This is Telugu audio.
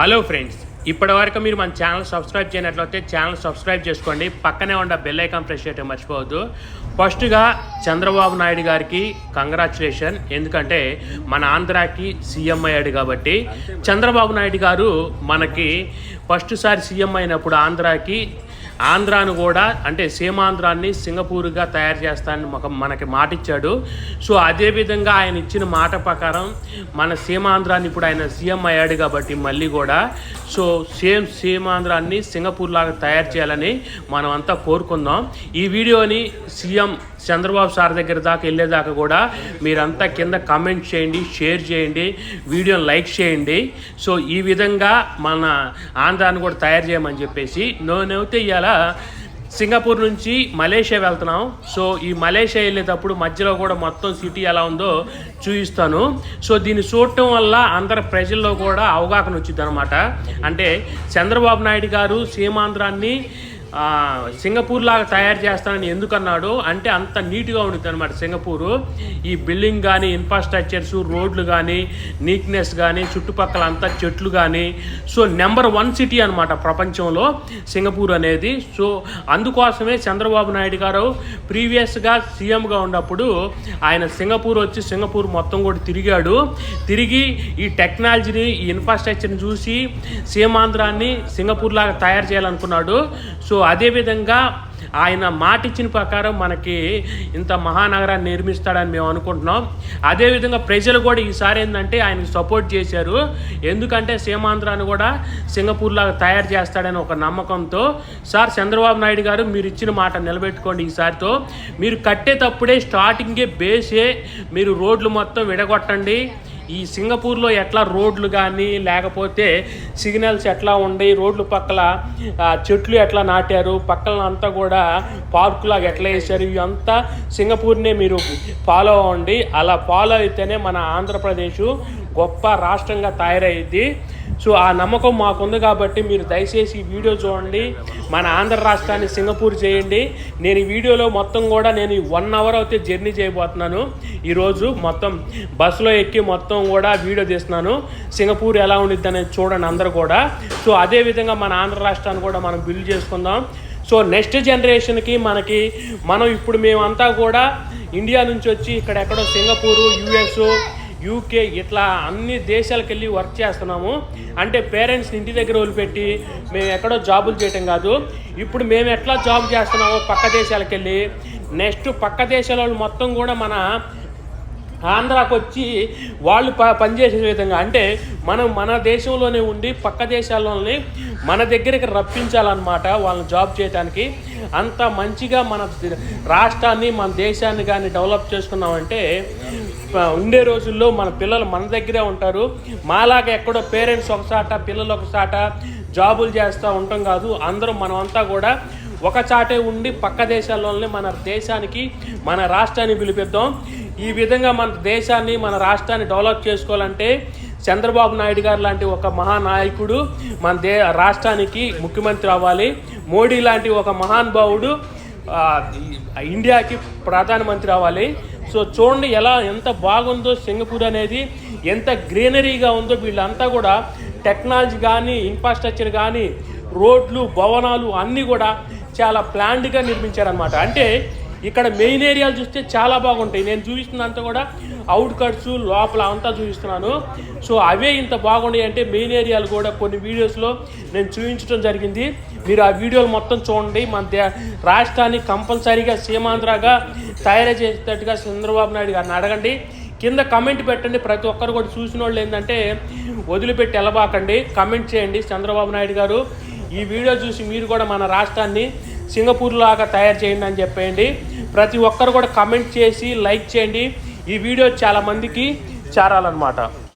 హలో ఫ్రెండ్స్ ఇప్పటివరకు మీరు మన ఛానల్ సబ్స్క్రైబ్ చేయనట్లయితే ఛానల్ సబ్స్క్రైబ్ చేసుకోండి. పక్కనే ఉన్న బెల్ ఐకాన్ ప్రెస్ చేయడం మర్చిపోవద్దు. ఫస్ట్గా చంద్రబాబు నాయుడు గారికి కంగ్రాచులేషన్ ఎందుకంటే మన ఆంధ్రాకి సీఎం అయ్యాడు కాబట్టి. చంద్రబాబు నాయుడు గారు మనకి ఫస్ట్ సారి సీఎం అయినప్పుడు ఆంధ్రాకి ఆంధ్రాను కూడా అంటే సీమాంధ్రాన్ని సింగపూర్గా తయారు చేస్తానని ఒక మనకి మాట ఇచ్చాడు సో అదేవిధంగా ఆయన ఇచ్చిన మాట ప్రకారం మన సీమాంధ్రాన్ని ఇప్పుడు ఆయన సీఎం అయ్యాడు కాబట్టి మళ్ళీ కూడా సో సేమ్ సీమాంధ్రాన్ని సింగపూర్ లాగా తయారు చేయాలని మనం అంతా కోరుకుందాం. ఈ వీడియోని సీఎం చంద్రబాబు సార్ దగ్గర దాకా వెళ్ళేదాకా కూడా మీరంతా కింద కామెంట్ చేయండి షేర్ చేయండి వీడియోని లైక్ చేయండి. సో ఈ విధంగా మన ఆంధ్రాన్ని కూడా తయారు చేయమని చెప్పేసి నేనైతే ఇవాళ సింగపూర్ నుంచి మలేషియా వెళ్తున్నాం. సో ఈ మలేషియా వెళ్ళేటప్పుడు మధ్యలో కూడా మొత్తం సిటీ ఎలా ఉందో చూపిస్తాను. సో దీన్ని చూడటం వల్ల అందరి ప్రజల్లో కూడా అవగాహన వచ్చింది అనమాట అంటే చంద్రబాబు నాయుడు గారు సీమాంధ్రాన్ని సింగపూర్ లాగా తయారు చేస్తానని ఎందుకన్నాడు అంటే అంత నీట్గా ఉంటుంది అనమాట సింగపూరు. ఈ బిల్డింగ్ కానీ ఇన్ఫ్రాస్ట్రక్చర్స్ రోడ్లు కానీ నీట్నెస్ కానీ చుట్టుపక్కల అంతా చెట్లు కానీ సో నెంబర్ వన్ సిటీ అనమాట ప్రపంచంలో సింగపూర్ అనేది. సో అందుకోసమే చంద్రబాబు నాయుడు గారు ప్రీవియస్గా సీఎంగా ఉన్నప్పుడు ఆయన సింగపూర్ వచ్చి సింగపూర్ మొత్తం కూడా తిరిగాడు. తిరిగి ఈ టెక్నాలజీని ఈ ఇన్ఫ్రాస్ట్రక్చర్ని చూసి సీమాంధ్రాన్ని సింగపూర్ లాగా తయారు చేయాలనుకున్నాడు. సో అదేవిధంగా ఆయన మాట ఇచ్చిన ప్రకారం మనకి ఇంత మహానగరాన్ని నిర్మిస్తాడని మేము అనుకుంటున్నాం. అదేవిధంగా ప్రజలు కూడా ఈసారి ఏంటంటే ఆయన సపోర్ట్ చేశారు. ఎందుకంటే సీమాంధ్రాన్ని కూడా సింగపూర్ లాగా తయారు చేస్తాడని ఒక నమ్మకంతో. సార్ చంద్రబాబు నాయుడు గారు మీరు ఇచ్చిన మాట నిలబెట్టుకోండి ఈసారితో. మీరు కట్టేటప్పుడే స్టార్టింగే బేసే మీరు రోడ్లు మొత్తం విడగొట్టండి. ఈ సింగపూర్లో ఎట్లా రోడ్లు కానీ లేకపోతే సిగ్నల్స్ ఎట్లా ఉండి రోడ్లు పక్కల చెట్లు ఎట్లా నాటారు పక్కన అంతా కూడా పార్కులాగా ఎట్లా వేసారు ఇవంతా సింగపూర్నే మీరు ఫాలో అవ్వండి. అలా ఫాలో అయితేనే మన ఆంధ్రప్రదేశ్ గొప్ప రాష్ట్రంగా తయారయ్యింది సో ఆ నమ్మకం మాకుంది కాబట్టి మీరు దయచేసి ఈ వీడియో చూడండి. మన ఆంధ్ర రాష్ట్రాన్ని సింగపూర్ చేయండి. నేను ఈ వీడియోలో మొత్తం కూడా నేను వన్ అవర్ అయితే జర్నీ చేయబోతున్నాను. ఈరోజు మొత్తం బస్సులో ఎక్కి మొత్తం కూడా వీడియో తీస్తున్నాను. సింగపూర్ ఎలా ఉండిద్ది అనేది చూడండి అందరు కూడా. సో అదేవిధంగా మన ఆంధ్ర రాష్ట్రాన్ని కూడా మనం బిల్డ్ చేసుకుందాం. సో నెక్స్ట్ జనరేషన్కి మనకి మనం ఇప్పుడు మేమంతా కూడా ఇండియా నుంచి వచ్చి ఇక్కడ ఎక్కడో సింగపూరు యుఎస్ యూకే ఇట్లా అన్ని దేశాలకు వెళ్ళి వర్క్ చేస్తున్నాము. అంటే పేరెంట్స్ ఇంటి దగ్గర వదిలిపెట్టి మేము ఎక్కడో జాబులు చేయటం కాదు. ఇప్పుడు మేము ఎట్లా జాబ్ చేస్తున్నామో పక్క దేశాలకు వెళ్ళి నెక్స్ట్ పక్క దేశాల వాళ్ళు మొత్తం కూడా మన ఆంధ్రాకు వచ్చి వాళ్ళు ప పనిచేసే విధంగా అంటే మనం మన దేశంలోనే ఉండి పక్క దేశాల్లోని మన దగ్గరికి రప్పించాలన్నమాట వాళ్ళని జాబ్ చేయడానికి అంత మంచిగా మన రాష్ట్రాన్ని మన దేశాన్ని కానీ డెవలప్ చేసుకున్నామంటే ఉండే రోజుల్లో మన పిల్లలు మన దగ్గరే ఉంటారు. మాలాగా ఎక్కడో పేరెంట్స్ ఒకసాట పిల్లలు ఒకసాట జాబులు చేస్తూ ఉంటాం కాదు. అందరూ మనమంతా కూడా ఒక చాటే ఉండి పక్క దేశాల్లోనే మన దేశానికి మన రాష్ట్రాన్ని పిలిపిద్దాం. ఈ విధంగా మన దేశాన్ని మన రాష్ట్రాన్ని డెవలప్ చేసుకోవాలంటే చంద్రబాబు నాయుడు గారు లాంటి ఒక మహానాయకుడు మన దే రాష్ట్రానికి ముఖ్యమంత్రి అవ్వాలి. మోడీ లాంటి ఒక మహానుభావుడు ఇండియాకి ప్రధానమంత్రి అవ్వాలి. సో చూడండి ఎలా ఎంత బాగుందో సింగపూర్ అనేది ఎంత గ్రీనరీగా ఉందో వీళ్ళంతా కూడా టెక్నాలజీ కానీ ఇన్ఫ్రాస్ట్రక్చర్ కానీ రోడ్లు భవనాలు అన్నీ కూడా చాలా ప్లాన్డ్గా నిర్మించారనమాట అంటే ఇక్కడ మెయిన్ ఏరియాలు చూస్తే చాలా బాగుంటాయి. నేను చూపిస్తున్నంత కూడా అవుట్ కట్స్ లోపల అంతా చూపిస్తున్నాను. సో అవే ఇంత బాగున్నాయి అంటే మెయిన్ ఏరియాలు కూడా కొన్ని వీడియోస్లో నేను చూపించడం జరిగింది. మీరు ఆ వీడియోలు మొత్తం చూడండి. మన రాష్ట్రాన్ని కంపల్సరీగా సీమాంధ్రగా తయారు చేసేటట్టుగా చంద్రబాబు నాయుడు గారిని అడగండి. కింద కమెంట్ పెట్టండి. ప్రతి ఒక్కరు కూడా చూసిన వాళ్ళు ఏంటంటే వదిలిపెట్టి వెళ్ళబాకండి. కమెంట్ చేయండి చంద్రబాబు నాయుడు గారు. ఈ వీడియో చూసి మీరు కూడా మన రాష్ట్రాన్ని సింగపూర్ లాగా తయారు చేయండి అని చెప్పేయండి. ప్రతి ఒక్కరు కూడా కమెంట్ చేసి లైక్ చేయండి. ఈ వీడియో చాలా మందికి చేరాలన్నమాట.